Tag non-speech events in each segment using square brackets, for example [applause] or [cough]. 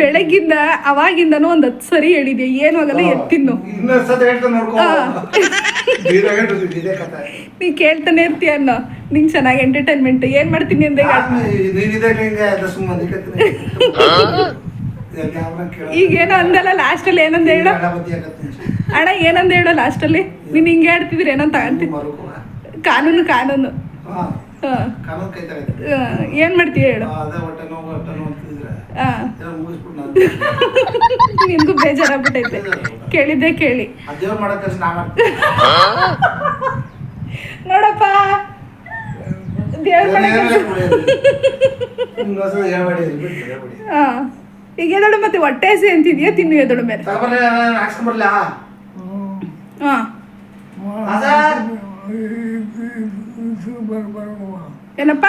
ಬೆಳಗಿಂದ ಅವಾಗಿಂದನೂ ಒಂದ್ ಹತ್ತು ಸರಿ ಹೇಳಿದೆ ಏನು ಆಗಲ್ಲ ಎತ್ತಿನ್ನು ನೀ ಕೇಳ್ತಾನೆ ಇರ್ತೀಯ ಅನ್ನ? ನಿಂಗೆ ಚೆನ್ನಾಗಿ ಎಂಟರ್ಟೈನ್ಮೆಂಟ್ ಏನ್ ಮಾಡ್ತೀನಿ ಅಂದೆ ಈಗ? ಏನೋ ಅಂದಲ್ಲ ಲಾಸ್ಟ್ ಅಲ್ಲಿ ಲಾಸ್ಟಲ್ಲಿ ಏನಂದ ಹೇಳು? ಅಣ್ಣ ಏನಂದ ಹೇಳು ಲಾಸ್ಟಲ್ಲಿ? ನೀನ್ ಹಿಂಗೆ ಆಡ್ತಿದ್ರಿ ಏನಂತ ಕಾನೂನು ಕಾನೂನು. ಹಾ. ಹಾ. ಹಾ, ಏನ್ ಮಾಡ್ತೀಯ ಹೇಳು? ಹಾ. [laughs] ನಿನ್ಗೂ ಬೇಜಾರಾಗ್ಬಿಟ್ಟೈತೆ. ಕೇಳಿದ್ದೆ ಕೇಳಿ. [laughs] ನೋಡಪ್ಪ. ಹಾ. ಈಗ ಎದಳು ಮತ್ತೆ ಹೊಟ್ಟೆ ಹಸಿ ಅಂತಿದ್ಯಾ ತಿನ್ನು ಎದಳು ಮೇಲೆ? ತಗೊಂಡ್ರೆ ಹಾ ಏನಪ್ಪ?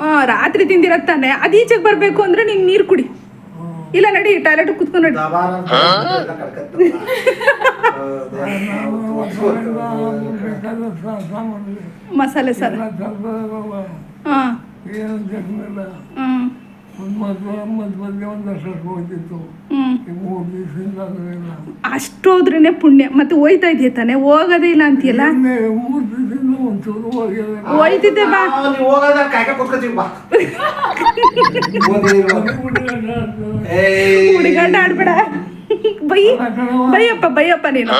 ಹಾ ರಾತ್ರಿ ತಿಂದಿರತ್ತಾನೆ ತಾನೆ. ಅದು ಈಚೆಗೆ ಬರ್ಬೇಕು ಅಂದ್ರೆ ನೀನ್ ನೀರ್ ಕುಡಿ. ಇಲ್ಲ ನಡಿ ಟಾಯ್ಲೆಟ್ ಕುತ್ಕೊಂಡು ನಡಿ. ಮಸಾಲೆ ಸರ್. ಹ್ಮ್. ಕಡ್ಕತ್ತಲ್ಲ. ಹೌದು, ಒಂದು ಸಾರು ಹಾ ಒಂದಷ್ಟು ಹ್ಮ್ ಅಷ್ಟು ಹೋದ್ರೇನೆ ಪುಣ್ಯ. ಮತ್ತೆ ಹೋಯ್ತಾ ಇದೆಯಾ ತಾನೆ? ಹೋಗೋದೇ ಇಲ್ಲ ಅಂತೀಯಲ್ಲ? ಹೋಯ್ತಿದ್ದೆ ಬಾ. ಹುಡುಗಾಟ ಆಡ್ಬೇಡ. ಬೈ ಬೈಯಪ್ಪ ಬೈಯಪ್ಪ ನೀನು.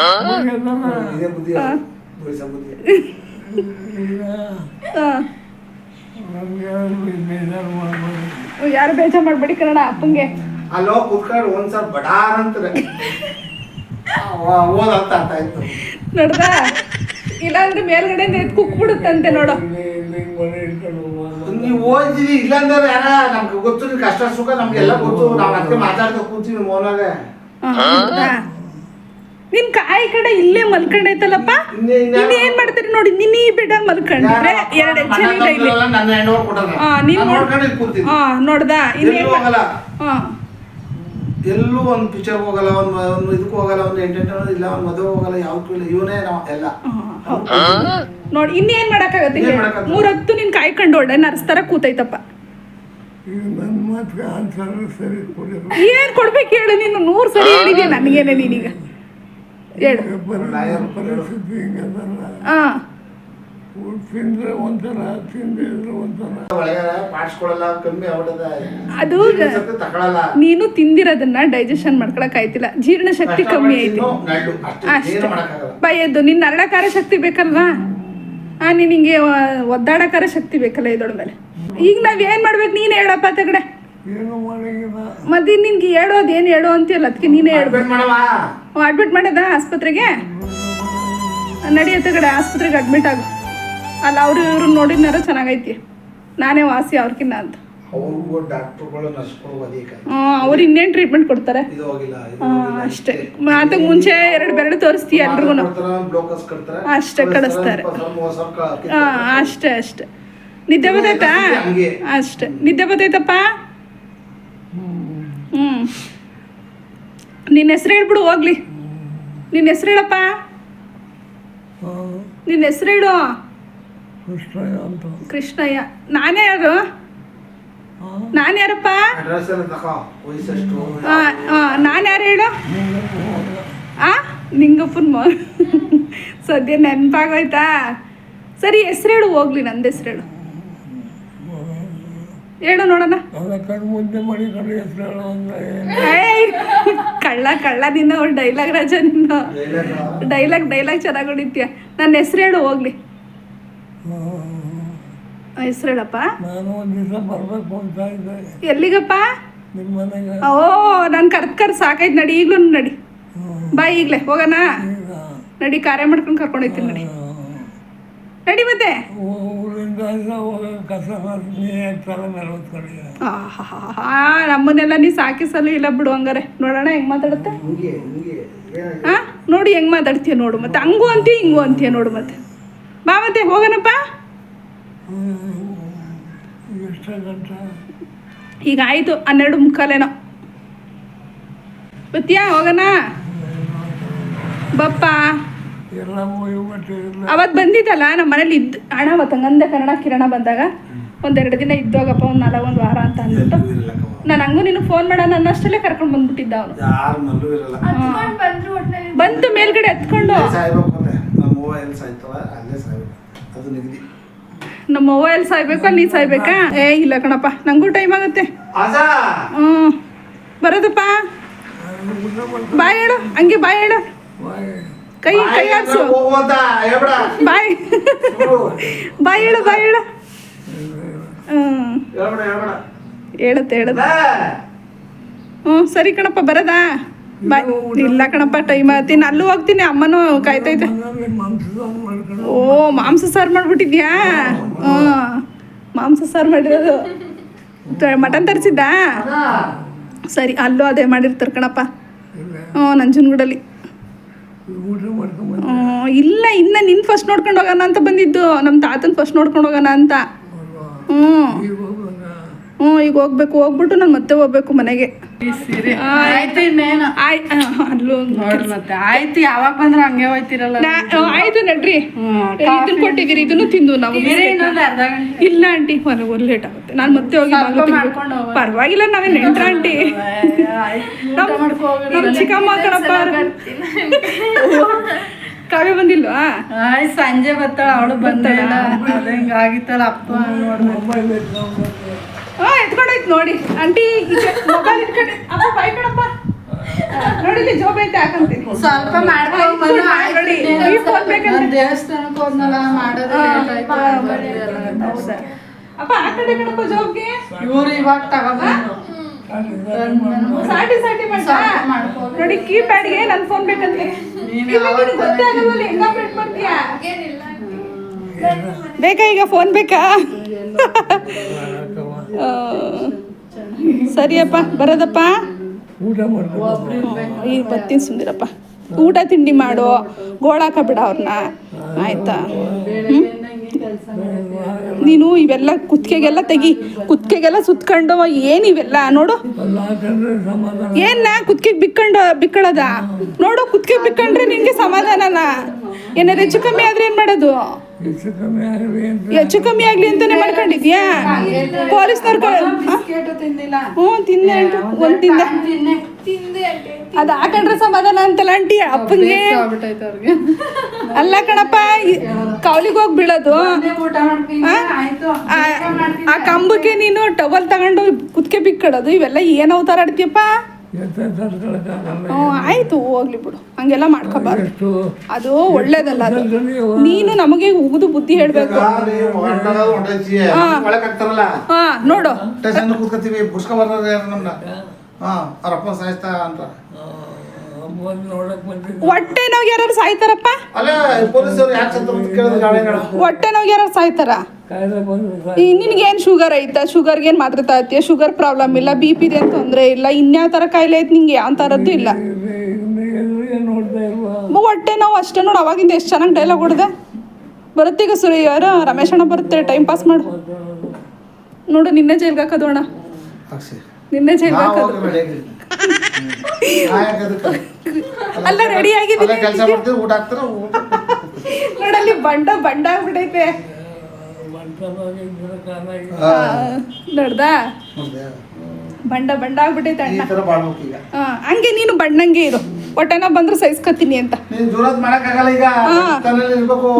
ಯಾರು ಬೇಜಾರ್ ಮಾಡ್ಬೇಡಿ ಕನ್ನಡ ಅಪ್ಪಂಗೆ. ಅಲ್ಲೋ ಕುತ್ಕೊಂಡು ಒಂದ್ಸಲ ಬಡಾರ್ ಅಂತಾರೆ ಓದ್ ಅಂತ ಅರ್ಥ ಆಯ್ತು. ನೋಡ್ದ? ಇಲ್ಲಾಂದ್ರೆ ಮೇಲ್ಗಡೆಯಿಂದ ಎದ್ದು ಕುಕ್ಬಿಡುತ್ತಂತೆ ನೋಡು. ನೀವು ಓದಿದೀವಿ ಇಲ್ಲಾಂದ್ರೆ ಯಾರ ನಮ್ಗೆ ಗೊತ್ತು ನಿಮ್ ಕಷ್ಟ ಸುಖ ನಮ್ಗೆಲ್ಲ ಗೊತ್ತು. ನಾವ್ ಅದಕ್ಕೆ ಮಾತಾಡ್ತಾ ಕೂತೀವಿ ಮೌನಾಗೆ? ನಿನ್ ಕಾಯಿ ಕಡೆ ಇಲ್ಲೇ ಮಲ್ಕೊಂಡೈತಲ್ಲಪ್ಪ? ನೀನ್ ಏನ್ ಮಾಡ್ತೀರಿ ನೋಡಿ ನಿನ್ನ ಈ ಬಿಡ ಮಲ್ಕೊಂಡಿದ್ರೆ ಎರಡು ಹೆಜ್ಜೆ ಇಲ್ಲ. ಇಲ್ಲಿ ಹಾ ನೀವ್ ನೋಡ್ದಾ? ಇಲ್ಲಿ ಇನ್ನೇನ್ ಹೋಗಲ್ಲ? ಹಾ. ಎಲ್ಲೂ ಒಂದು ಪಿಕ್ಚರ್ ಹೋಗಲ್ಲ ಒಂದು ಒಂದು ಇದಕ್ಕೆ ಹೋಗಲ್ಲ ಒಂದು ಎಂಟರ್ಟೈನ್ಮೆಂಟ್ ಇಲ್ಲ ಒಂದು ಮದುವೆ ಹೋಗಲ್ಲ ಯಾವ್ದು ಇಲ್ಲ ಇವನೇ ನಾವು ಎಲ್ಲ. ನೋಡಿ ಇನ್ನೇನ್ ಮಾಡಕ್ಕಾಗತ್ತೆ ಹೇಳು? ಮಾಡಕ್ಕಾಗತ್ತೆ? ಮೂರೊತ್ತು ನಿನ್ ಕಾಯಿ ಕಂಡು ಒಳ್ಳೆ ನರ್ಸ್ತರ ಕೂತೈತಪ್ಪ. ಏನ್ ಕೊಡ್ಬೇಕು ಹೇಳು ನೀನು ನೂರ್ ಸರಿ ಹೇಳಿದ್ಯಾ ನನಗೇನೆ ನೀನೀಗ? ಹೇಳು. ಹಾ. ತಿಂದ್ರೆ ಒಂಥರ ತಿಂದಿದ್ರೆ ಒಂಥರ ಕಮ್ಮಿ ಅದು ತಗೊಳಲ್ಲ. ನೀನು ತಿಂದಿರೋದನ್ನ ಡೈಜೆಷನ್ ಮಾಡ್ಕೊಳಕ್ ಆಯ್ತಿಲ್ಲ. ಜೀರ್ಣ ಶಕ್ತಿ ಕಮ್ಮಿ ಐತಿ ಅಷ್ಟೇ ಏನು ನಿನ್ನ ನರಳಕಾರ ಶಕ್ತಿ ಬೇಕಲ್ವಾ? ಆ ನಿನಗೆ ಒದ್ದಾಡಕಾರ ಶಕ್ತಿ ಬೇಕಲ್ಲ ಇದೊಳ ಮೇಲೆ. ಈಗ ನಾವ್ ಏನ್ ಮಾಡ್ಬೇಕು? ನೀನ್ ಹೇಳಪ್ಪ ತಗಡೆ. ಮತ್ತೆ ನಿನ್ಗೆ ಹೇಳೋದು ಏನ್ ಹೇಳೋ ಅಂತೀಯಲ್ಲ? ಅದಕ್ಕೆ ನೀನೇ ಹೇಳ್ಬೇಕು ಅಡ್ಮಿಟ್ ಮಾಡೋದಾ ಆಸ್ಪತ್ರೆಗೆ? ನಡಿಯತ್ತೆ ಕಡೆ ಆಸ್ಪತ್ರೆಗೆ ಅಡ್ಮಿಟ್ ಆಗು. ಅಲ್ಲ ಅವರು ಇವರು ನೋಡಿದ್ನಾರ ಚೆನ್ನಾಗೈತಿ. ನಾನೇ ವಾಸಿ ಅವ್ರಕಿನ್ನ ಅಂತ. ಅವ್ರಿಗೂ ಡಾಕ್ಟರ್ಗಳು ನರ್ಸ್ಗಳು ಅಧಿಕ ಅವ್ರು ಇನ್ನೇನು ಟ್ರೀಟ್ಮೆಂಟ್ ಕೊಡ್ತಾರೆ? ಇದು ಹೋಗಿಲ್ಲ ಇದು ಆ, ಅಷ್ಟೇ. ಮತ್ತೆ ಮುಂಚೆ ಎರಡು ಬೆರಡು ತೋರಿಸ್ತೀಯ ಎಲ್ರಿಗೂ ಅಷ್ಟೇ ಕಳಿಸ್ತಾರೆ. ಹಾಂ. ಅಷ್ಟೇ ಅಷ್ಟೇ. ನಿದ್ದೆ ಬರ್ತೈತಾ ಹಂಗೆ. ಅಷ್ಟೇ. ನಿದ್ದೆ ಬರ್ತೈತಪ್ಪ ಹ್ಞೂ ನಿನ್ನ ಹೆಸ್ರು ಹೇಳ್ಬಿಡು ಹೋಗ್ಲಿ. ನಿನ್ನ ಹೆಸರು ಹೇಳಪ್ಪ. ನಿನ್ನ ಹೆಸರು ಹೇಳು. ಕೃಷ್ಣ ಅಂತ. ಕೃಷ್ಣಯ್ಯ. ನಾನೇ ಯಾರು ನಾನು ಯಾರು ಹೇಳು? ಆ ನಿಂಗಪ್ಪನ ಮ ಸದ್ಯ ನೆನಪಾಗೋಯ್ತಾ? ಸರಿ ಹೆಸ್ರು ಹೇಳು ಹೋಗ್ಲಿ ನಂದು ಹೆಸ್ರು ಹೇಳು ಹೇಳು ನೋಡೋಣ ಕಳ್ಳ ಕಳ್ಳ ನಿನ್ನ ಡೈಲಾಗ್ ರಾಜ ನಿನ್ನ. ಡೈಲಾಗ್ ಡೈಲಾಗ್ ಚೆನ್ನಾಗಿ ಹೊಡಿತೀಯ? ನನ್ನ ಹೆಸ್ರು ಹೇಳು ಹೋಗ್ಲಿ. ಹೆಸ್ರು ಹೇಳಪ್ಪ. ನಾನು ಒಂದು ದಿವಸ ಬರಬೇಕು ಅಂತ ಇದ್ದೆ. ಎಲ್ಲಿಗಪ್ಪ? ನಿಮ್ಮ ಮನೆಗೆ. ಓ ನಾನು ಕರ್ದು ಕರ್ ಸಾಕೈತೆ ನಡಿ ಈಗಲೂ ನಡಿ. ಬಾ ಈಗಲೇ ಹೋಗೋಣ. ನಡಿ ಕಾರ್ಯ ಮಾಡ್ಕೊಂಡು ಕರ್ಕೊಂಡೋಗ್ತೀನಿ ನಡಿ. ನಡಿ ಮತ್ತೆ. ಊರಿಂದ ಎಲ್ಲ ಹೋಗೋ ಕಸ ನಮ್ಮನ್ನೆಲ್ಲ ನೀ ಸಾಕಿ ಸಲ ಇಲ್ಲ ಬಿಡು ಹಂಗಾರೆ. ನೋಡೋಣ ಹೆಂಗ್ ಮಾತಾಡುತ್ತೆ? ಹಾ ನೋಡಿ ಹೆಂಗ್ ಮಾತಾಡ್ತೀಯ ನೋಡು ಮತ್ತೆ. ಹಂಗೂ ಅಂತೀಯ ಹಿಂಗೂ ಅಂತೀಯ ನೋಡು ಮತ್ತೆ. ಬಾ ಮತ್ತೆ ಹೋಗೋಣಪ್ಪ ಈಗ ಆಯ್ತು ಹನ್ನೆರಡು ಮುಕ್ಕಾಲೇನೋ. ಬತ್ತೀಯಾ ಹೋಗೋಣ ಬಪ್ಪ. ಅವತ್ತು ಬಂದಿದ್ದಲ್ಲ ನಮ್ಮ ಮನೇಲಿ ಇದ್ದು ಅಣ್ಣ ಅವತ್ತು ಹಂಗಂದೆ ಕನ್ನಡ ಕಿರಣ ಬಂದಾಗ ಒಂದೆರಡು ದಿನ ಇದ್ದೋಗಪ್ಪ ಒಂದು ನಾಲ್ಕು ಒಂದು ವಾರ ಅಂತ ಅಂದ್ಬಿಟ್ಟು. ನಾನು ಹಂಗೂ ನೀನು ಫೋನ್ ಮಾಡೋಣ ನನ್ನಷ್ಟಲ್ಲೇ ಕರ್ಕೊಂಡು ಬಂದ್ಬಿಟ್ಟಿದ್ದ ಅವನು. ಯಾರ ಮಲ್ಲೂ ಇರಲ್ಲ. ಹತ್ಕೊಂಡ್ ಬಂದ್ರು ಒಟ್ನಲ್ಲಿ. ಬಂತು ಮೇಲ್ಗಡೆ ಎತ್ಕೊಂಡು ನಮ್ಮ ಅವ್ವ ಎಲ್ಲಿ ಸಾಯ್ಬೇಕು ನಿಗದಿ ನಮ್ಮ ಅವ್ವ ಎಲ್ಲಿ ಸಾಯ್ಬೇಕು ಅಲ್ಲಿ ನೀ ಸಾಯ್ಬೇಕಾ? ಏ ಇಲ್ಲ ಕಣಪ್ಪ ನಂಗೂ ಟೈಮ್ ಆಗುತ್ತೆ. ಹ್ಞೂ. ಬರೋದಪ್ಪ. ಬಾಯ್ ಹೇಳು ಹಂಗೆ ಬಾಯ್ ಹೇಳು. ಕೈ ಕೈ ಆಡ್ಸು ಬಾಯ್. ಬಾಯ್ ಹೇಳು ಬಾಯ್ ಹೇಳು. ಹ್ಞೂ. ಹೇಳುತ್ತೆ ಹೇಳುತ್ತೆ. ಹ್ಞೂ ಸರಿ ಕಣಪ್ಪ ಬರೋದಾ? ಬಾಯ್ ಇಲ್ಲ ಕಣಪ್ಪ ಟೈಮ್ ಆತೀನಿ ಅಲ್ಲೂ ಹೋಗ್ತೀನಿ, ಅಮ್ಮನೂ ಕಾಯ್ತೈತೆ. ಓ, ಮಾಂಸ ಸಾರು ಮಾಡ್ಬಿಟ್ಟಿದ್ಯಾ? ಹ್ಞೂ ಮಾಂಸ ಸಾರು ಮಾಡಿರೋದು. ಮಟನ್ ತರಿಸಿದ್ದಾ? ಸರಿ, ಅಲ್ಲೂ ಅದೇ ಮಾಡಿರ್ತಾರೆ ಕಣಪ್ಪ. ಹ್ಞೂ ನಂಜನಗೂಡಲ್ಲಿ. ಇಲ್ಲ, ಇನ್ನ ನಿನ್ನ ಫಸ್ಟ್ ನೋಡ್ಕೊಂಡು ಹೋಗೋಣ ಅಂತ ಬಂದಿದ್ದು. ನಮ್ಮ ತಾತನ ಫಸ್ಟ್ ನೋಡ್ಕೊಂಡು ಹೋಗೋಣ ಅಂತ. ಹ್ಞೂ ಹ್ಞೂ ಈಗ ಹೋಗ್ಬೇಕು ಹೋಗ್ಬಿಟ್ಟು ನಾನು ಮತ್ತೆ ಹೋಗ್ಬೇಕು ಮನೆಗೆ. ಆಯ್ತು ಇನ್ನೇನು? ಆಯ್ ಅಲ್ಲೂ ಮತ್ತೆ. ಆಯ್ತು ಯಾವಾಗ ಬಂದ್ರೆ ಹಂಗೆ ಹೋಯ್ತಿರಲ್ಲ ಆಯ್ತು ನಡ್ರಿ. ಇದನ್ನ ಕೊಟ್ಟಿದ್ದೀರಿ? ಇದನ್ನು ತಿಂದು ನಾವು ಇಲ್ಲ ಆಂಟಿ ಒಂದು ಒಂದು ಲೇಟ್ ಆಗುತ್ತೆ. ನಾನು ಮತ್ತೆ ಹೋಗಿ. ಪರವಾಗಿಲ್ಲ ನಾವೇ ನೆಂಟ್ರ ಆಂಟಿ. ನಮ್ಮ ಚಿಕ್ಕಮ್ಮ ಕಣಪ್ಪ ಕಾವ್ಯ ಬಂದಿಲ್ವಾ? ಆಯ್ತು ಸಂಜೆ ಬರ್ತಾಳ ಅವಳು ಬಂದೇ ಇಲ್ಲ. ಅದ ಹಿಂಗ ಆಗಿತ್ತಲ್ಲ ಅಪ್ಪ ನೋಡ್ಬೇಕು. ಹಾ ಎತ್ಕೊಂಡೈತ್ ನೋಡಿ. ಆಂಟಿ ಮೊಬೈಲ್ ಇಟ್ಕೊಂಡೆ ಅಪ್ಪ ಬಾಯ್ ಕಣಪ್ಪ ಜೋಬ್ ಐತೆ ಹಾಕಂತೀನಿ ಸ್ವಲ್ಪ ಮಾಡ್ಕೊಂಡ್ ಈ ಫೋನ್ ಬೇಕಂದ್ರೆ- ನಾನ್ ದೇವಸ್ಥಾನಕ್ಕೆ ಹೋದ್ನಲ್ಲ ಮಾಡೋದು ಅಪ್ಪ ಹಾಕಂಡೆ ಕಡೆ ಕಣಪ್ಪ ಜೋಬ್ಗೆ ಇವ್ರು ಇವಾಗ ಸಾಟಿ ಸಾಟಿ. ನೋಡಿ ಕೀಪ್ಯಾಡ್ಗೆ ನನ್ನ ಫೋನ್ ಬೇಕಂತೆ. ಗೊತ್ತಾಗಲ್ಲ ಹೆಂಗ ಮಾಡ್ತೀಯಾ? ಏನಿಲ್ಲ ಬೇಕಾ ಈಗ ಫೋನ್ ಬೇಕಾ? ಸರಿಯಪ್ಪ ಬರೋದಪ್ಪ? ಊಟ ಬರ್ತೀನಿ ಸುಂದಿರಪ್ಪ. ಊಟ ತಿಂಡಿ ಮಾಡು. ಗೋಳಾಕ ಬಿಡ ಅವ್ರನ್ನ ಆಯ್ತಾ? ನೀನು ಇವೆಲ್ಲ ಕುತ್ಕೆಗೆಲ್ಲ ತೆಗಿ. ಕುತ್ಕೆಗೆಲ್ಲ ಸುತ್ಕೊಂಡು ಏನು ಇವೆಲ್ಲ? ನೋಡು. ಏನ ಹಾಕೊಂಡ್ರೆ ಬಿಕ್ಕಂಡ ಏನ್ನ ಕುತ್ತಿಗೆ ಬಿಕ್ಕೊಂಡು ಬಿಕ್ಕಳದ? ನೋಡು ಕುತ್ತಿಗೆ ಬಿಕ್ಕಂಡ್ರೆ ನಿನ್ಗೆ ಸಮಾಧಾನನ? ಏನಾರು ಹೆಚ್ಚು ಕಮ್ಮಿ ಆದ್ರೆ ಏನ್ ಮಾಡೋದು? ಹೆಚ್ಚು ಕಮ್ಮಿ ಆಗಲಿ ಅಂತಾನೆ ಮಾಡ್ಕೊಂಡಿದ್ಯಾ? ಪೊಲೀಸ್ನವ್ರ ಹ್ಞೂ ತಿಂದೆ ಆಂಟಿ ಒಂದ್ ತಿಂದೆ. ಅದ್ ಹಾಕೊಂಡ್ರೆ ಸಮಾಧಾನ ಅಂತಲ್ಲ ಆಂಟಿ ಅಪ್ಪಂಗೆ. ಅಲ್ಲ ಕಣಪ್ಪ ಕೌಲಿಗೆ ಹೋಗಿ ಬೀಳೋದು. ಆ? ಆಯ್ತು. ಆ ಆ ಕಂಬಕ್ಕೆ ನೀನು ಟವಲ್ ತಗೊಂಡು ಕುತ್ಕೆ ಬಿಕ್ಕಡೋದು ಇವೆಲ್ಲ ಏನ್ ಅವತಾರ ಆಡ್ತೀಯಪ್ಪ? ಹ್ಞೂ ಆಯ್ತು ಹೋಗ್ಲಿ ಬಿಡು. ಹಂಗೆಲ್ಲ ಮಾಡ್ಕೋಬಾರ್ದು. ಅದು ಒಳ್ಳೇದಲ್ಲ ಅದು. ನೀನು ನಮಗೆ ಉಗಿದು ಬುದ್ಧಿ ಹೇಳ್ಬೇಕು. ಹಾ. ನೋಡು. ಹಾ. ಸಾಯಿಸ್ತಾ ಅಂತ. ಹೊಟ್ಟೆ ನೋವು ಯಾರು ಸಾಯ್ತಾರಪ್ಪ? ಅಲ್ಲ ಪೊಲೀಸರು ಯಾಕೆ ಸತ್ತ ಅಂತ ಕೇಳಿದ್ರೆ ಗಾಳಿ ಹೇಳ ಹೊಟ್ಟೆ ನೋವು ಯಾರು ಸಾಯ್ತಾರ? ನಿನ್ಗೇನು ಶುಗರ್ ಐತಾ? ಶುಗರ್ಗೆ ಏನು ಮಾತ್ರೆ ತಗೋತೀಯ ಶುಗರ್ ಪ್ರಾಬ್ಲಮ್ ಇಲ್ಲ ಬಿ ಪಿ ಇದೆ ತೊಂದರೆ ಇಲ್ಲ ಇನ್ಯಾವ ಥರ ಕಾಯಿಲೆ ಐತೆ ನಿಂಗೆ? ಯಾವ ಥರದ್ದು ಇಲ್ಲ. ಹೊಟ್ಟೆ ನೋವು ಅಷ್ಟೇ ನೋಡು ಅವಾಗಿಂದ ಎಷ್ಟು ಚೆನ್ನಾಗಿ ಡೈಲಾಗ್ ಹೊಡೆದೆ. ಬರುತ್ತೀಗ ಈಗ ಸುರಿ ಯಾರು? ರಮೇಶ್ ಅಣ್ಣ ಬರುತ್ತೆ ಟೈಮ್ ಪಾಸ್ ಮಾಡು. ನೋಡು ನಿನ್ನೆ ಜೈಲ್ಗೆ ಹಾಕೋದು ಅಣ್ಣ. ನಿನ್ನೆ ಜೈಲ್ಗೆ ಹಾಕೋದು. ಅಲ್ಲ ರೆಡಿ ಆಗಿದೆ ಆಗಿದ್ದೀನಿ ಕೆಲಸ ಮಾಡ್ತೀವಿ ಊಟ ಹಾಕ್ತಾರೆ? [laughs] ನೋಡಲ್ಲಿ ಬಂಡ ಬಂಡ ಹಾ. ನೋಡ್ದಾ? ನೋಡ್ದೆ? ಬಂಡ ಬಂಡ ಆಗ್ಬಿಟ್ಟೈತೆ ಈ ಅಣ್ಣ ಹಂಗೆ ನೀನು ಬಣ್ಣಂಗೆ ಇರು. ಒಟ್ಟನ ಬಂದ್ರೆ ಸಹಿಸ್ಕೊತೀನಿ ಅಂತ. ಮಾಡಕ್ಕಾಗಲ್ಲ ಈಗ?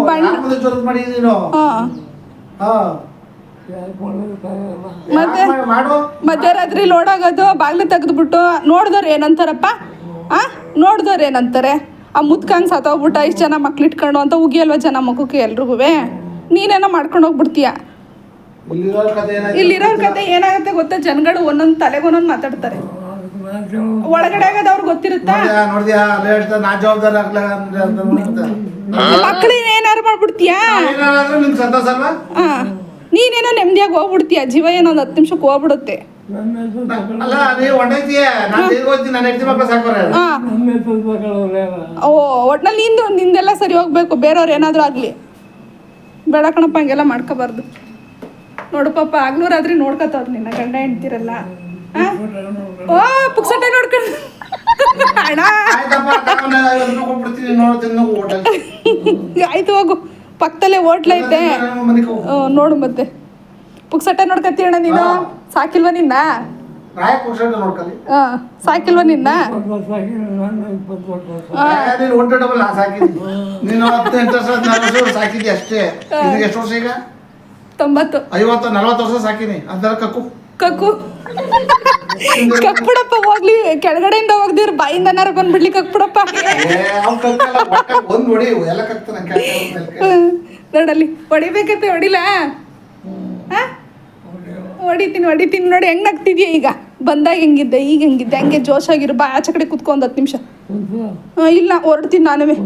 ಬಣ್ಣ. ಮಾಡಿ ನೀನು. ಮತ್ತೆ ಮಧ್ಯರಾತ್ರಿ ಲೋಡಾಗೋದು ಬಾಗ್ಲು ತೆಗೆದ್ಬಿಟ್ಟು ನೋಡಿದವ್ರು ಏನಂತಾರಪ್ಪ? ಆ? ನೋಡಿದವ್ರು ಏನಂತಾರೆ? ಆ ಮುದ್ಕಂಗ್ ಸತ್ತೋಗ್ಬಿಟ್ಟ ಇಷ್ಟು ಜನ ಮಕ್ಳು ಇಟ್ಕೊಂಡು ಅಂತ ಉಗಿಯಲ್ವ ಜನ ಮಗುಕ್ಕೆ ಎಲ್ರಿಗೂ ನೀನೇನೋ ಮಾಡ್ಕೊಂಡು ಹೋಗ್ಬಿಡ್ತೀಯ? ಇಲ್ಲಿರೋ ಕತೆ ಏನಾಗುತ್ತೆ ಗೊತ್ತಾ? ಜನಗಳು ಒಂದೊಂದು ತಲೆಗೆ ಒಂದೊಂದು ಮಾತಾಡ್ತಾರೆ. ಒಳಗಡೆ ಆಗದ ಅವ್ರಿಗೆ ಗೊತ್ತಿರುತ್ತಾ? ಮಕ್ಳು ಏನಾರು ಮಾಡ್ಬಿಡ್ತೀಯಾ? ನೀನೇನೋ ನೆಮ್ಮದಿಯಾಗಿ ಹೋಗ್ಬಿಡ್ತೀಯ? ಜೀವ ಏನೋ ಒಂದು ಹತ್ತು ನಿಮಿಷಕ್ಕೆ ಹೋಗ್ಬಿಡುತ್ತೆ. ಓ ಒಟ್ನಲ್ಲಿ ನಿಂದು ನಿಂದೆಲ್ಲ ಸರಿ ಹೋಗ್ಬೇಕು. ಬೇರೆಯವ್ರು ಏನಾದರೂ ಆಗಲಿ. ಬೇಡ ಕಣಪ್ಪ ಹಂಗೆಲ್ಲ ಮಾಡ್ಕೋಬಾರ್ದು. ನೋಡು ಪಾಪ ಆಗ್ಲೂರಾದ್ರೆ ನೋಡ್ಕೊತವ್ರು ನಿನ್ನ ಗಂಡ ಹೆಂಡ್ತಿರಲ್ಲ? ಓ ಪುಕ್ಸಟ್ಟೆ ನೋಡ್ಕೊಂಡು ಅಣ್ಣ. ಆಯ್ತು ಹೋಗು. ಪಕ್ಕದಲ್ಲೇ ಹೋಟ್ಲ ಐತೆ ನೋಡು ಮತ್ತೆ. ಪುಕ್ಸಟ್ಟೆ ನೋಡ್ಕತ್ತಿ ಅಣ್ಣ ನೀನು? ಹಾ. ಸಾಕಿಲ್ವ ನಿನ್ನ? ಆ, ಸಾಕಿಲ್ವ ನಿನ್ನ? ಸಾಕಿದ್ದಿ ಅಷ್ಟೇ? ಎಷ್ಟು ವರ್ಷ ಈಗ? ತೊಂಬತ್ತು. ಐವತ್ತು ನಲ್ವತ್ತು ವರ್ಷ ಸಾಕಿನಿ. ಅದರ ಕಕ್ಕು. ಕಕ್ಕು. ಕಕ್ಬಿಡಪ್ಪ ಹೋಗ್ಲಿ. ಕೆಳಗಡೆಯಿಂದ ಹೋಗ್ದಿರ್ ಬಾಯಿಂದನಾರ ಬಂದ್ಬಿಡ್ಲಿ ಕಕ್ಬಿಡಪ್ಪ. ನೋಡಲ್ಲಿ. ಹೊಡಿಬೇಕತ್ತೆ ಹೊಡಿಲ? ಹೊಡಿತೀನಿ ಹೊಡಿತೀನಿ. ನೋಡಿ ಹೆಂಗ್ ನಗ್ತಿದ್ಯ ಈಗ? ಬಂದಾಗ ಹೆಂಗಿದ್ದೆ ಈಗ ಹೆಂಗಿದ್ದೆ? ಹಂಗೆ ಜೋಶಾಗಿರು. ಬಾ ಆಚೆ ಕಡೆ ಕುತ್ಕೊಂಡ್ ಹತ್ತು ನಿಮಿಷ. ಇಲ್ಲ ಹೊರಡ್ತೀನಿ ನಾನುವೇ.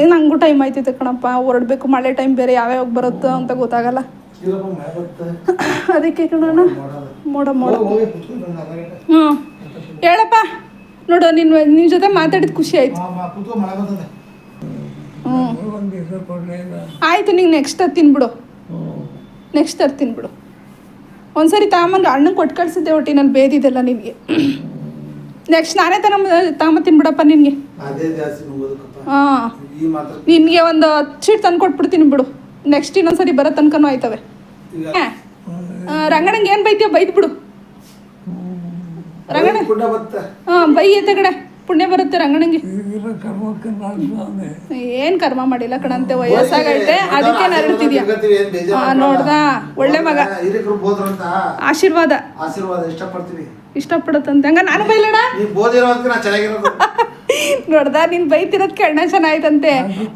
ಏ ನಂಗೂ ಟೈಮ್ ಆಯ್ತೈತೆ ಕಣಪ್ಪ. ಹೊರಡ್ಬೇಕು. ಮಳೆ ಟೈಮ್ ಬೇರೆ ಯಾವ್ಯಾವ ಬರುತ್ತೋ ಅಂತ ಗೊತ್ತಾಗಲ್ಲ. [coughs] ಅದಕ್ಕೆ ಕಣೋಣ ಮಾಡೋದು. ಮೋಡ ಮೋಡ. ಹ್ಞೂ ಹೇಳಪ್ಪ. ನೋಡು ನಿನ್ನ ನಿನ್ನ ಜೊತೆ ಮಾತಾಡಿದ ಖುಷಿ ಆಯ್ತು. ಹ್ಞೂ ಆಯಿತು ನಿಂಗೆ ನೆಕ್ಸ್ಟ್ ತರ್ತೀನಿ ಬಿಡು ನೆಕ್ಸ್ಟ್ ತರ್ತೀನಿ ಬಿಡು ಒಂದ್ಸರಿ ತಾಮನ್ಗೆ ಅಣ್ಣಂಗೆ ಕೊಟ್ಟು ಕಳ್ಸಿದ್ದೆ ಒಟ್ಟಿ ನಾನು ಬೇದಿದ್ದೆಲ್ಲ ನಿನಗೆ. ನೆಕ್ಸ್ಟ್ ನಾನೇ ತನ ತಾಮ ಬಿಡಪ್ಪ ನಿನಗೆ. ಅದೇ ಹಾಂ. ಈ ಮಾತ್ರ. ನಿನಗೆ ಒಂದು ಹತ್ತು ಶೀಟ್ ತಂದು ಕೊಟ್ಬಿಡ್ತೀನಿ ಬಿಡು. ನೆಕ್ಸ್ಟ್ ಇನ್ನೊಂದ್ಸರಿ ಬರೋ ತನಕನೂ ಆಯ್ತವೆ. ಈಗ ರಂಗಣ್ಣಂಗೆ ಏನು ಬೈತೀಯ ಬೈದು ಬಿಡು. ರಂಗಣ ಹಾಂ ಬೈ ಐತೆ ಕಡೆ. ಪುಣ್ಯ ಬರುತ್ತೆ ರಂಗಣಂಗೆ ಏನ್ ಕರ್ಮ ಮಾಡಿಲ್ಲ ಕಣಂತೆ ವಯಸ್ಸಾಗೈತೆ. ಅದಕ್ಕೆ ನರಳ್ತಿದ್ಯಾ? ನೋಡ್ದ? ಒಳ್ಳೆ ಮಗ. ಆಶೀರ್ವಾದ. ಆಶೀರ್ವಾದ ಇಷ್ಟಪಡ್ತೀವಿ ಇಷ್ಟಪಡುತ್ತಂತೆ. ಹಂಗ ನಾನು ಬೈಲಣ [laughs] ನೋಡ್ದ ನೀನ್ ಬೈತಿರೋದ್ ಕಣ್ಣ ಚೆನ್ನಾಯ್ತಂತೆ.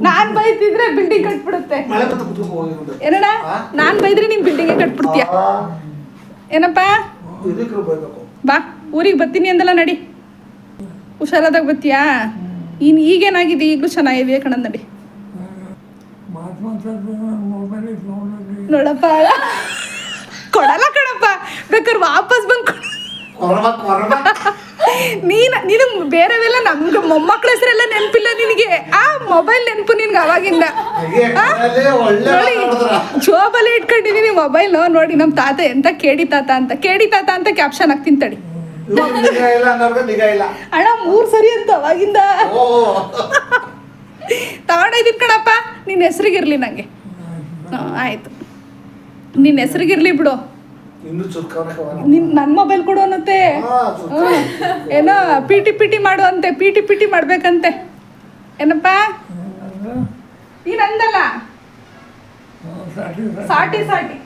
ನಾನ್ ಬೈತಿದ್ರೆ ಬಿಲ್ಡಿಂಗ್ ಕಟ್ಬಿಡುತ್ತೆ. ಏನಡ? ನಾನ್ ಬೈದ್ರೆ ನೀನ್ ಬಿಲ್ಡಿಂಗ್ ಕಟ್ಬಿಡ್ತೀಯ? ಏನಪ್ಪ? ಬಾ ಊರಿಗೆ ಬರ್ತೀನಿ ಅಂದಲ್ಲ ನಡಿ. ಹುಷಾರಾದಾಗ ಬತ್ತೀಯಾ ಇನ್ ಈಗೇನಾಗಿದೆ? ಈಗಲೂ ಚೆನ್ನಾಗಿದೆಯಾ ಕಣ ನಡಿ. ನೋಡಪ್ಪ. ಕೊಡಲ್ಲ ಕಣಪ್ಪ. ಬೇಕಾದ್ರೆ ವಾಪಸ್ ಬಂದು ಕೊಡ ನೀನ್ ನೀನು ಬೇರೆವೆಲ್ಲ ನಮ್ಗೆ ಮೊಮ್ಮಕ್ಳ ಹೆಸರೆಲ್ಲ ನೆನಪಿಲ್ಲ ನಿನಗೆ. ಆ ಮೊಬೈಲ್ ನೆನಪು ನಿನ್ಗೆ ಅವಾಗಿಂದ. ನೋಡಿ. ಜೋಬಲ್ಲಿ ಇಟ್ಕೊಂಡಿದೀನಿ ಮೊಬೈಲ್ ನೋಡಿ ನಮ್ಮ ತಾತ ಎಂತ ಕೇಡಿ ತಾತ ಅಂತ. ಕೇಡಿ ತಾತ ಅಂತ ಕ್ಯಾಪ್ಷನ್ ಹಾಕ್ತೀನಿ ತಡಿ. ಅಣ್ಣ ಮೂರ್ ಸರಿ ಅಂತ ಅವಾಗಿಂದ. ತಗೊಂಡ ಇದ್ ಕಣಪ್ಪ. ನಿನ್ನ ಹೆಸರಿಗಿರ್ಲಿ ನಂಗೆ. ಹಾಂ ಆಯ್ತು. ನಿನ್ನ ಹೆಸರಿಗಿರ್ಲಿ ಬಿಡು. ಇನ್ನು ನಿನ್ ನನ್ನ ಮೊಬೈಲ್ ಕೊಡು ಅನ್ನತ್ತೆ. ಏನೋ ಪಿ ಟಿ ಪಿ ಟಿ ಮಾಡು ಅಂತೆ ಪಿ ಟಿ ಪಿ ಟಿ ಮಾಡ್ಬೇಕಂತೆ. ಏನಪ್ಪ? ನೀನ್ ಅಂದಲ್ಲ? ಸಾಟಿ ಸಾಟಿ.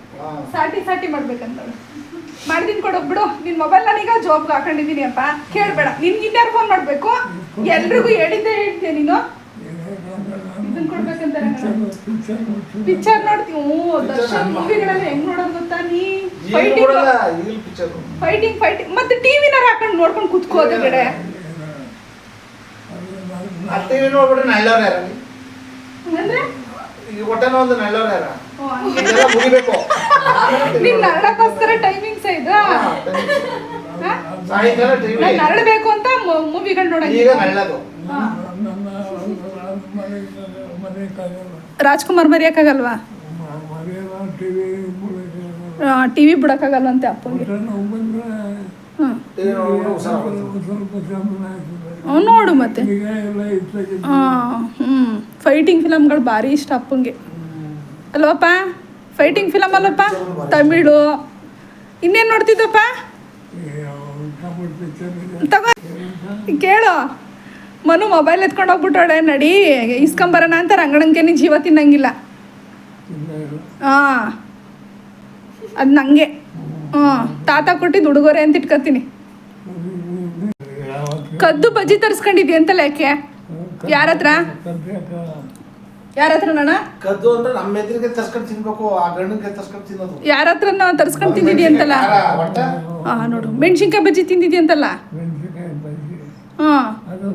ಸಾಟಿ ಸಾಟಿ. ಮಾಡ್ಬೇಕಂತ. ಮಾಡ್ತೀನಿ ಕೊಡು ಬಿಡು ನಿನ್ ಮೊಬೈಲ್ ನಾನೀಗ ಜಾಬ್ ಹಾಕೊಂಡಿದೀನಿ ಅಪ್ಪ. ಕೇಳ್ಬೇಡ. ನಿನ್ ಇನ್ಯಾರು ಫೋನ್ ಮಾಡ್ಬೇಕು? ಎಲ್ರಿಗೂ ಹೇಳಿದ್ದೆ ಹೇಳ್ತೀನಿ ನೀನು. ಇದನ್ನ ಕೊಡ್ಬೇಕಂತ ಪಿಕ್ಚರ್ ನೋಡ್ತೀವಿ ಹ್ಞೂ ದರ್ಶನ್ ಮೂವಿಗಳೆಲ್ಲ ಹೆಂಗ್ ನೋಡೋದು ಗೊತ್ತಾ? ನೀ ಫೈಟಿಂಗ್ ಫೈಟಿಂಗ್ ಫೈಟಿಂಗ್ ಮತ್ತೆ ಟಿವಿನಾರ ಹಾಕೊಂಡು ನೋಡ್ಕೊಂಡು ಕುತ್ಕೋದು ಕಡೆ ಮತ್ತೆ ಟಿವಿ ನೋಡ್ಬಿಟ್ರೆ ನಳ್ಳವ್ರ ಯಾರ? ಅಂದ್ರೆ? [laughs] ಈಗ ಹೊಟ್ಟೆನ ಒಂದು ನಳ್ಳವ್ರ ಯಾರ? ಮುಗಿಬೇಕು. ನೀನ್ ನರಳಕ್ಕೋಸ್ಕರ ಟೈಮಿಂಗ್ಸ್ ಇದು? ಸಾಯಂಕಾಲ ನರಳಬೇಕು ಅಂತ ಮೂವಿಗಳು ಈಗ ನೋಡಂಗಿಲ್ಲ. ನಳ್ಳದು. ರಾಜ್ಕುಮಾರ್ ಮರಿಯಕ್ಕಾಗಲ್ವಾ? ಟಿ ವಿ ಮೂಲಕ ಟಿವಿ ಬಿಡಕ್ಕಾಗಲ್ವಂತೆ ಅಪ್ಪಂಗೆ. ನೋಡು ಮತ್ತೆ. ಹ್ಮ್. ಫೈಟಿಂಗ್ ಫಿಲಮ್ಗಳು ಭಾರಿ ಇಷ್ಟ ಅಪ್ಪಂಗೆ. ಅಲ್ವಪ್ಪ? ಫೈಟಿಂಗ್ ಫಿಲಮ್ ಅಲ್ಲಪ್ಪ? ತಮಿಳು. ಇನ್ನೇನು ನೋಡ್ತಿದ್ದಪ್ಪ ತಗೋ. ಕೇಳು. ಮನು ಮೊಬೈಲ್ ಎತ್ಕೊಂಡು ಹೋಗ್ಬಿಟ್ಟೋಳೆ ನಡಿ ಇಸ್ಕೊಂಬರೋಣ ಅಂತ ರಂಗಣಂಗೆನಿ ಜೀವ ತಿನ್ನಂಗಿಲ್ಲ. ಹಾಂ ಅದು ನಂಗೆ. ಹ್ಞೂ ತಾತ ಕೊಟ್ಟಿದ್ದು ಉಡುಗೊರೆ ಅಂತ ಇಟ್ಕೊತೀನಿ. ಕದ್ದು ಬಜ್ಜಿ ತರಿಸ್ಕೊಂಡಿದ್ಯ ಅಂತಲ್ಲ ಯಾಕೆ? ಯಾರ ಹತ್ರ? ಯಾರ ಹತ್ರ ನಾನ? ಕದ್ದು ಅಂದ್ರೆ ನಮ್ಮ ಎದುರಿಗೆ ತರ್ಸ್ಕೊಂಡು ತಿನ್ಬೇಕು ಆ ಗಂಡನ್ಗೆ ತರ್ಸ್ಕೊಂಡು ತಿನ್ನೋದು. ಯಾರ ಹತ್ರ ತರಿಸ್ಕೊಂಡು ತಿಂದಿದ್ಯ ಅಂತಲ್ಲ? ಹಾಂ ನೋಡು ಮೆಣಸಿನ್ಕಾಯಿ ಬಜ್ಜಿ ತಿಂದಿದ್ಯಂತಲ್ಲ ಹಾಂ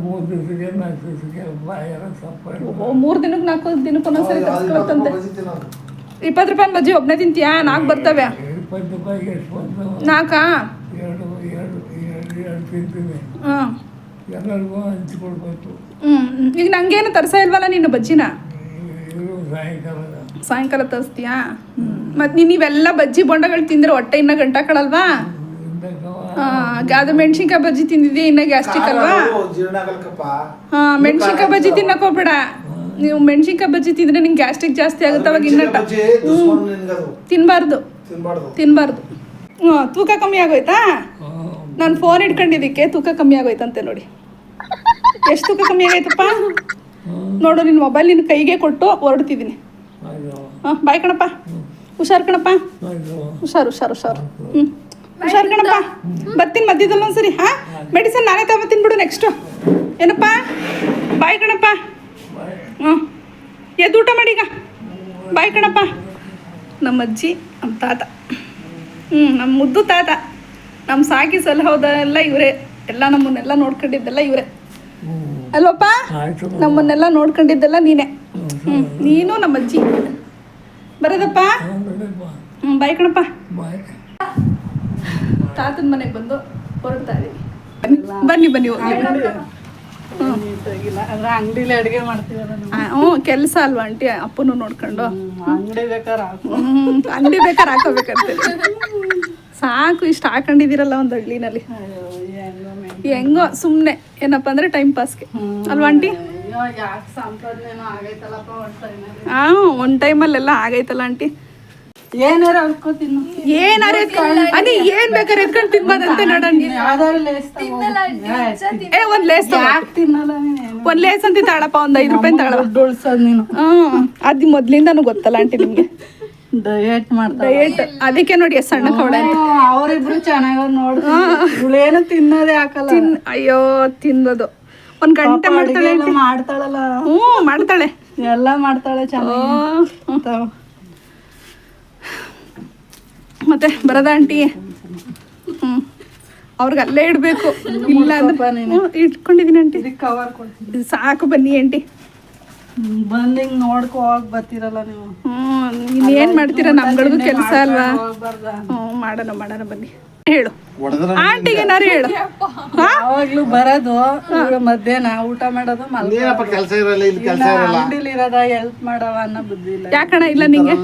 ಮೂರು ದಿವಸಕ್ಕೆ ನಾಲ್ಕು ದಿವಸಕ್ಕೆ ಬಾಯೆಲ್ಲ ಸಪ್ಪ ಓ ಮೂರು ದಿನಕ್ಕೆ ನಾಲ್ಕು ದಿನಕ್ಕೆ ಒಂದೊಂದ್ಸರಿ ತರಿಸ್ಕೊಳತ್ತಂತೆ ಇಪ್ಪತ್ತು ರೂಪಾಯಿ ಬಜ್ಜಿ ಒಬ್ಬನೇ ತಿಂತೀಯಾ? ನಾಲ್ಕು ಬರ್ತವೆ. ಇಪ್ಪತ್ತು ರೂಪಾಯಿಗೆ ಎಷ್ಟು ನಾಲ್ಕಾ? ಎರಡು ಎರಡು ಎರಡು ಎರಡು ತಿಂತೀನಿ ಹಾಂ. ಎಲ್ಲರಿಗೂ ಹಂಚ್ಕೊಡ್ಬೇಕು ಹ್ಞೂ ಈಗ ನಂಗೇನು ತರ್ಸ ಇಲ್ವಲ್ಲ ನೀನು ಬಜ್ಜಿನ? ಸಾಯಂಕಾಲ ಸಾಯಂಕಾಲ ತರಿಸ್ತೀಯಾ ಮತ್ತು ನೀನು ಇವೆಲ್ಲ ಬಜ್ಜಿ ಬೊಂಡಗಳು ತಿಂದ್ರೆ ಹೊಟ್ಟೆ ಇನ್ನೂ ಗಂಟಾಕಳಲ್ವಾ ಅದು ಮೆಣಸಿನ್ಕಾಯಿ ಬಜ್ಜಿ ತಿಂದಿದ್ದೆ ಇನ್ನ ಗ್ಯಾಸ್ಟ್ರಿಕ್ ಅಲ್ವಾ? ಹಾ ಮೆಣಸಿನ್ಕಾಯಿ ಬಜ್ಜಿ ತಿನ್ನಕ್ ಹೋಗ್ಬೇಡ. ನೀವು ಮೆಣಸಿನ್ಕಾಯಿ ಬಜ್ಜಿ ತಿಂದ್ರೆ ನಿಂಗೆ ಗ್ಯಾಸ್ಟ್ರಿಕ್ ಜಾಸ್ತಿ ಆಗುತ್ತೆ ಅವಾಗ ಇನ್ನ ತಿನ್ಬಾರ್ದು. ತಿನ್ಬಾರ್ದು. ತಿನ್ನಬಾರ್ದು ಹ್ಞೂ ತೂಕ ಕಮ್ಮಿ ಆಗೋಯ್ತಾ? ನಾನು ಫೋನ್ ಇಟ್ಕೊಂಡಿದ್ದಕ್ಕೆ ತೂಕ ಕಮ್ಮಿ ಆಗೋಯ್ತಂತೆ ನೋಡಿ. ಎಷ್ಟು ತೂಕ ಕಮ್ಮಿ ಆಗೈತಪ್ಪ ನೋಡು ನಿನ್ನ ಮೊಬೈಲ್ ನಿನ್ನ ಕೈಗೆ ಕೊಟ್ಟು ಹೊರಡ್ತಿದ್ದೀನಿ. ಹಾಂ ಬಾಯ್ ಕಣಪ್ಪ. ಹುಷಾರು ಕಣಪ್ಪ. ಹುಷಾರು ಹುಷಾರು ಹುಷಾರು. ಹ್ಞೂ ಹುಷಾರು ಕಣಪ್ಪ. ಬರ್ತೀನಿ ಮಧ್ಯದಲ್ಲಿ ಒಂದ್ಸರಿ ಹಾ? ಮೆಡಿಸನ್ ನಾನೇ ತಾವ ಬಿಡು ನೆಕ್ಸ್ಟು ಏನಪ್ಪ? ಬಾಯ್ ಕಣಪ್ಪ. ಹ್ಞೂ ಎದ್ದು ಊಟ ಮಾಡೀಗ ಬಾಯ್ ಕಣಪ್ಪ. ನಮ್ಮ ಅಜ್ಜಿ ನಮ್ಮ ತಾತ. ಹ್ಞೂ ನಮ್ಮ ಮುದ್ದು ತಾತ. ನಮ್ಮ ಸಾಕಿ ಸಲಹೋದೆಲ್ಲ ಇವರೇ. ಎಲ್ಲ ನಮ್ಮನ್ನೆಲ್ಲ ನೋಡ್ಕೊಂಡಿದ್ದೆಲ್ಲ ಇವರೇ. ಅಲ್ವಪ್ಪ ನಮ್ಮನ್ನೆಲ್ಲ ನೋಡ್ಕೊಂಡಿದ್ದೆಲ್ಲ ನೀನೇ. ಹ್ಞೂ ನೀನು ನಮ್ಮ ಅಜ್ಜಿ ಬರೋದಪ್ಪ. ಹ್ಞೂ ಬಾಯ್ ಕಣಪ್ಪ. ಬಾಯ್. ತಾತನ ಮನೆಗೆ ಬಂದು ಹೊರಡ್ತಾ ಇದೀವಿ. ಬನ್ನಿ ಬನ್ನಿ ಅಂಗಡಿಲಿ ಅಡುಗೆ ಹ್ಞೂ ಕೆಲಸ ಅಲ್ವಾ ಆಂಟಿ? ಅಪ್ಪನು ನೋಡ್ಕೊಂಡು. ಅಂಗಡಿ ಬೇಕಾದ್ರೆ ಅಂಗಡಿ ಬೇಕಾದ್ರೆ ಹಾಕೋಬೇಕಂತೆ. ಸಾಕು ಇಷ್ಟು ಹಾಕೊಂಡಿದಿರಲ್ಲ ಒಂದು ಹಳ್ಳಿನಲ್ಲಿ. ಹೆಂಗೋ ಸುಮ್ನೆ. ಸುಮ್ಮನೆ ಏನಪ್ಪ ಅಂದ್ರೆ ಟೈಮ್ ಪಾಸ್ಗೆ ಅಲ್ವಾ ಆಂಟಿ? ಹಾಂ ಒಂದು ಟೈಮಲ್ಲೆಲ್ಲ ಆಗೈತಲ್ಲ ಆಂಟಿ. ಏನಾರ ಅನ್ಕೋ ತಿನ್ನು ಏನಾರ ಅದೇ ಏನ್ ಬೇಕಾದ್ರೆ ಎತ್ಕೊಂಡು ತಿನ್ಬೋದಂತೆ ನೋಡೋಣ ಯಾವ್ದಾರು ಲೇಸ್ ಏ ಒಂದ್ ಲೇಸ್ ಯಾಕೆ ತಿನ್ನಲ್ಲ ನೀನು? ಒಂದ್ ಲೇಸ್ ಅಂತ ತಾಳಪ್ಪ ಒಂದ್ ಐದು ರೂಪಾಯಿ ತಾಳವ ದುಡ್ಡು ನೀನು. ಹ್ಮ್ ಅದ್ ಮೊದ್ಲಿಂದಾನು ಗೊತ್ತಲ್ಲ ಆಂಟಿ ನಿಮ್ಗೆ. ಡಯಟ್ ಮಾಡ್ತಾರೆ ಡಯಟ್ ಅದಕ್ಕೆ ನೋಡಿ ಸಣ್ಣ ಕವಡೆ ಅವರಿಬ್ರು ಚೆನ್ನಾಗಿ ನೋಡಿ. ಇವಳೇನು ತಿನ್ನೋದೇ ಹಾಕಲ್ಲ. ಅಯ್ಯೋ ತಿನ್ನೋದು ಒಂದ್ ಗಂಟೆ ಮಾಡ್ತಾಳೆ ಮಾಡ್ತಾಳಲ್ಲ. ಹ್ಞೂ ಮಾಡ್ತಾಳೆ. ಎಲ್ಲ ಮಾಡ್ತಾಳೆ ಚೆನ್ನಾಗಿ. ಹ್ಮ್. ಮತ್ತೆ ಬರದ ಆಂಟಿ ಹ್ಞೂ ಅವ್ರಿಗೆ ಅಲ್ಲೇ ಇಡಬೇಕು. ಇಲ್ಲ ಅಂದ್ರೆ ಇಟ್ಕೊಂಡಿದ್ದೀನಿ ಇಟ್ಕೊಂಡಿದೀನಿ ಆಂಟಿ. ಕವರ್ ಸಾಕು ಬನ್ನಿ ಆಂಟಿ. ಬಂದು ನೋಡ್ಕೋವಾಗ ನೋಡ್ಕೊ ಹೋಗ್ ಬರ್ತೀರಲ್ಲ ನೀವು. ಹ್ಮ್ ಇನ್ನೇನು ಮಾಡ್ತೀರಾ? ನಮ್ಗಳಿಗೂ ಕೆಲಸ ಅಲ್ವಾ? ಹ್ಞೂ ಮಾಡೋಣ ಮಾಡೋಣ ಬನ್ನಿ. ಹೇಳು. ಹೊಡೆದ್ರೆ ಆಂಟಿಗೆ ಏನಾರು ಹೇಳು. ಯಾವಾಗ್ಲೂ ಬರೋದು ಮಧ್ಯಾಹ್ನ ಊಟ ಮಾಡೋದು. ಏನಪ್ಪ ಕೆಲಸ ಇರಲ್ಲ ಇಲ್ಲಿ ಕೆಲಸ ಇರಲ್ಲ. ಅಂಗ್ಡಿಲಿ ಇರೋದ ಹೆಲ್ಪ್ ಮಾಡವ ಅನ್ನೋ ಬುದ್ಧಿ ಇಲ್ಲ. ಯಾಕಣ ಇಲ್ಲ ನಿಂಗೆ?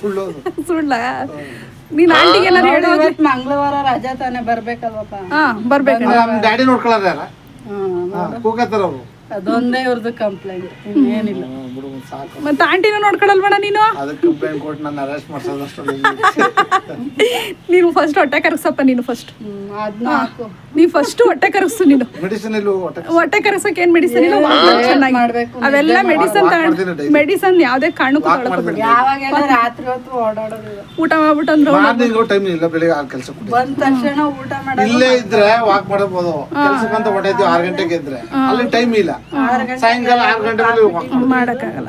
ಸುಳ್ಳು ನೀನ್ ಆಂಟಿಗೆ ಏನಾರು ಹೇಳು ಇವತ್ತು ಮಂಗಳವಾರ ರಜಾ ತಾನೇ ಬರ್ಬೇಕಲ್ವಪ್ಪ. ಹಾ ಬರ್ಬೇಕು ಅಲ್ಲ, ನಮ್ ಡ್ಯಾಡಿ ನೋಡ್ಕೊಳ್ಳೋದು ಯಾರ ಹ್ಮ್ ಕೂಗತ್ತಾರ ಅವರು. ಅದೊಂದೇ ಇವ್ರದ್ದು ಕಂಪ್ಲೇಂಟ್ ಇನ್ನೇನಿಲ್ಲ. ಬಿಡು ಸಾಕು. ಮತ್ತೆ ಆಂಟಿನೂ ನೋಡ್ಕೊಳಲ್ವಣ ನೀನು? ಅದಕ್ಕೆ ಕಂಪ್ಲೇಂಟ್ ಕೊಟ್ಟು ನನ್ನ ಅರೆಸ್ಟ್ ಮಾಡ್ಸೋದಷ್ಟರಲ್ಲಿ ನೀನು ಫಸ್ಟ್ ಹೊಟ್ಟೆ ಕರಗ್ಸಪ್ಪ ನೀನು ಫಸ್ಟ್ ಅದನ್ನ ಹಾಕು. ನೀ ಫಸ್ಟ್ ಹೊಟ್ಟೆ ಕರಗಿಸು ನೀನು. ಮೆಡಿಸಿನ್ ಇಲ್ಲ ಹೊಟ್ಟೆ ಹೊಟ್ಟೆ ಏನು ಮೆಡಿಸಿನ್ ಇಲ್ಲ? ಚೆನ್ನಾಗಿ. ಮಾಡ್ಬೇಕು? ಅವೆಲ್ಲ ಮೆಡಿಸನ್. ಮೆಡಿಸನ್ ಯಾವುದೇ ಕಾರಣಕ್ಕೂ ತಗೊಳ್ಕೋಬೇಡ ಯಾವಾಗೆಲ್ಲ ರಾತ್ರಿ ಹೊತ್ತು ಓಡಾಡೋದು. ಊಟ ಮಾಡ್ಬಿಟ್ಟು ಅಂದ್ರೆ ಮಾರ್ನಿಂಗ್ ಟೈಮ್ ಇಲ್ಲ ಬೆಳಿಗ್ಗೆ ಆರು ಕೆಲಸ ಕೊಡಿ ಬಂದ ತಕ್ಷಣ ಊಟ ಮಾಡಿ ಇಲ್ಲೇ ಇದ್ರೆ ವಾಕ್ ಮಾಡಬಹುದು ಕೆಲ್ಸಕ್ಕಂತ ಹೊಟ್ಟೆ ಆರು ಗಂಟೆಗೆ ಇದ್ರೆ ಅಲ್ಲಿ ಟೈಮ್ ಇಲ್ಲ. ಸಾಯಂಕಾಲ ಆರು ಗಂಟೆ ಮೇಲೆ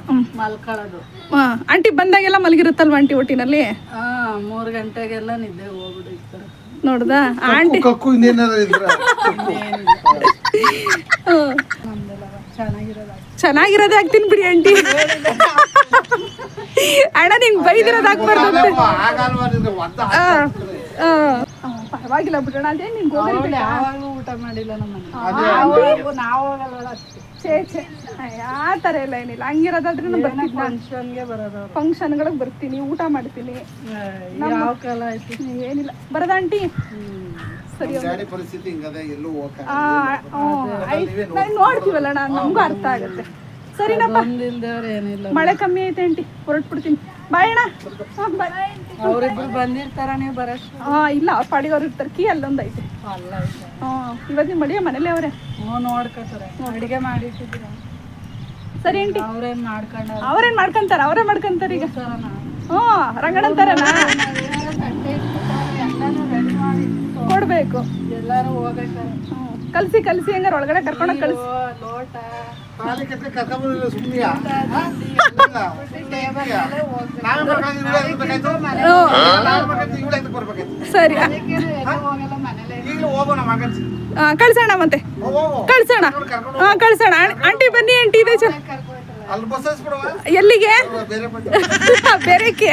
ಹ್ಮ್. ಮಲ್ಕೊಳ್ಳೋದು. ಹಾ ಆಂಟಿ ಬಂದಾಗೆಲ್ಲ ಮಲಗಿರುತ್ತಲ್ವ ಆಂಟಿ ಒಟ್ಟಿನಲ್ಲಿ? ಹಾ ಮೂರ್ ಗಂಟೆಗೆಲ್ಲ ನಿದ್ದೆ ಹೋಗ್ಬಿಡು ನೋಡ್ದಾ? ಆಂಟಿ ಕಕ್ಕು ಇನ್ನೇನಾದ್ರು ಇದ್ರೆ? ಚೆನ್ನಾಗಿರೋದೇ ಹಾಕ್ತೀನಿ ಬಿಡಿ ಆಂಟಿ. ಅಣ್ಣ ನಿಂಗೆ ಬೈದಿರೋದು ಹಾಕ್ಬಾರ್ದು ಪರವಾಗಿಲ್ಲ ಬಿಡೋಣ. ಅದೇ ನಿನ್ ಗೋಗರಿ ಯಾವಾಗ್ಲೂ ಊಟ ಮಾಡಿಲ್ಲ ನಾವು ಅಷ್ಟೇ ಛೇ ಛೇ ಆ ಥರ ಎಲ್ಲ ಏನಿಲ್ಲ. ಹಂಗಿರೋದಾದ್ರೆ ನಾನು ಬರ್ತೀನಿ ಫಂಕ್ಷನ್ಗೆ ಬರೋದು ಅವ್ರು ಫಂಕ್ಷನ್ಗಳಿಗೆ ಬರ್ತೀನಿ ಊಟ ಮಾಡ್ತೀನಿ. ಯಾವ ಕಾಲ ಆಯ್ತು? ಏನಿಲ್ಲ. ಬರದ ಆಂಟಿ. ಸರಿ ಗಾಡಿ ಪರಿಸ್ಥಿತಿ ಹಿಂಗದೆ ಎಲ್ಲೂ ಹೋಗಕ್ಕೆ ಆ, ಹ್ಮ್, ಆಯ್ತು. ನಾವ್ ನೋಡ್ತೀವಲ್ಲ ನಮ್ಗೂ ನಮಗೂ ಅರ್ಥ ಆಗುತ್ತೆ. ಸರಿನಪ್ಪ. ಬಂದಿಲ್ದವ್ರು ಏನಿಲ್ಲ. ಮಳೆ ಕಮ್ಮಿ ಐತೆ ಆಂಟಿ. ಹೊರಟ್ಬಿಡ್ತೀನಿ. ಬಾಯಣ್ಣ ಅಣ್ಣ. ಹಾಂ ಬಾಯ್. ಅವ್ರಿಬ್ರು ಬಂದಿರ್ತಾರ ನೀವು ಬರಷ್ಟು? ಹಾಂ ಇಲ್ಲ ಅವ್ರ ಪಾಡಿಗೆ ಅವ್ರು ಇರ್ತಾರೆ. ಕೀ ಅಲ್ಲೊಂದು ಐತೆ ಅಲ್ಲ ಐತೆ ಹಾ ಇವತ್ತು ನಿಮ್ಮ ಮಡಿಯ ಮನೇಲೆ ಅವರೇ? ಹ್ಞೂ ನೋಡ್ಕೊತಾರೆ. ಅಡಿಗೆ ಮಾಡಿಟ್ಟಿದ್ದೀರ? ಸರಿ ಆಂಟಿ. ಅವ್ರೇನ್ ಮಾಡ್ಕೊಂಡ ಅವ್ರೇನ್ ಮಾಡ್ಕೊಂತಾರ? ಅವರೇ ಮಾಡ್ಕೊಂತಾರ ಈಗ? ಹ್ಞೂ ಮಾಡಿ ಕೊಡ್ಬೇಕು. ಎಲ್ಲಾರು ಹೋಗ್ಬೇಕಾರೆ. ಕಲ್ಸಿ ಕಲ್ಸಿ ಹೆಂಗಾರ ಒಳಗಡೆ ಕರ್ಕೊಂಡೋಗಿ ಕಲ್ಸಿ. ಲೋಟ. ಸರಿ. ಕಳ್ಸೋಣ ಮತ್ತೆ. ಕಳ್ಸೋಣ. ಹಾಂ ಕಳ್ಸೋಣ. ಆಂಟಿ ಬನ್ನಿ ಆಂಟಿ ಇದೆ ಎಲ್ಲಿಗೆ? [laughs] ಬೇರೆಕ್ಕೆ.